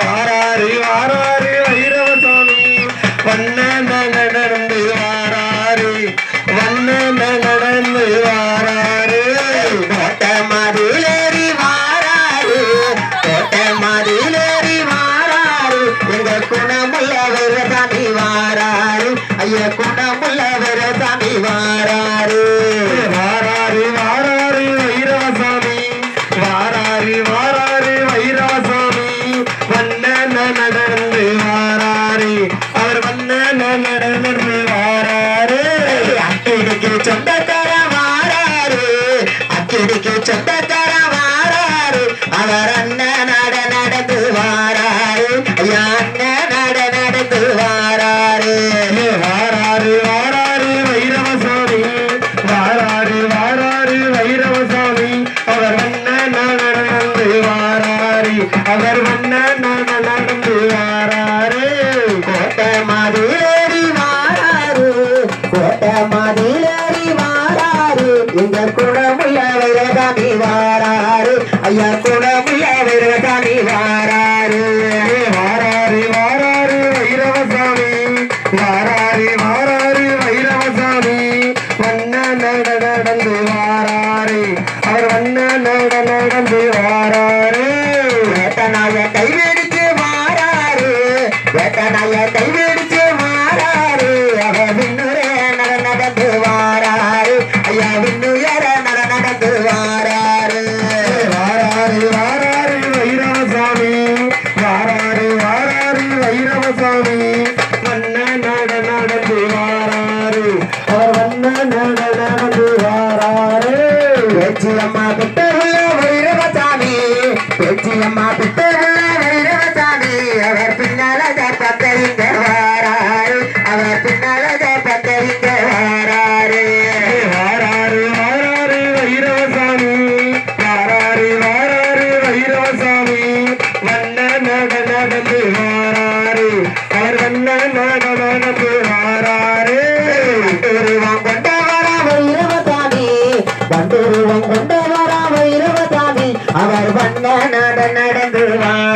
வாராரு வாராரு வைரவ சுவாமி வண்ண நடந்து வாராரு வண்ண நடந்து வாராரு கோட்ட மதுலேறி வாராரு கோட்ட மதுலேறி வாராரு எங்க குணமுள்ள வீரசாமி வாராரு ஐய குணமுள்ள வீரசாமி வாராரு நடந்து வாராரு. அக்கிடிக்கு சொந்தக்கார வாராரு அக்கிடிக்கு சொந்தக்கார வாராரு அவர் அண்ணன் நட நடந்து வாராரு. ஐயா அண்ணன் நட நடந்து வாராரு. வாராரு வாராரு வைரவசாமி. வாராரு வாராரு வைரவசாமி. அவர் அண்ணன் நடந்து இந்த குணமுள்ள வீரகாமி வாராரு ஐயா குணமுள்ள வீரகாமி வாராரு வாராரு வாராரு வைரவசாமி. வாராரு வாராரு வைரவசாமி. வண்ண நட நடந்து வாராரு அவர் வண்ண நட நடந்து வாராரு வேட்டனாய கைவிடுத்து வாராரு வேட்டனாய கைவிடு காணு வண்ண நட நடந்து வாராரு. அவர் வண்ண நட நடந்து வாராரு. பேச்சி அம்மா பித்தகுள்ள வைரவசாமி பேச்சி அம்மா பித்தகுள்ள வைரவசாமி அவர் பின்னால பத்தறிந்த வாராரு. அவர் பின்னால பத்தறிந்த வாராரு. வாராரு வாராரு வைரவசாமி. வாராரு வாராரு வைரவசாமி. வண்ண நட நடந்து வாராரு ಆಗ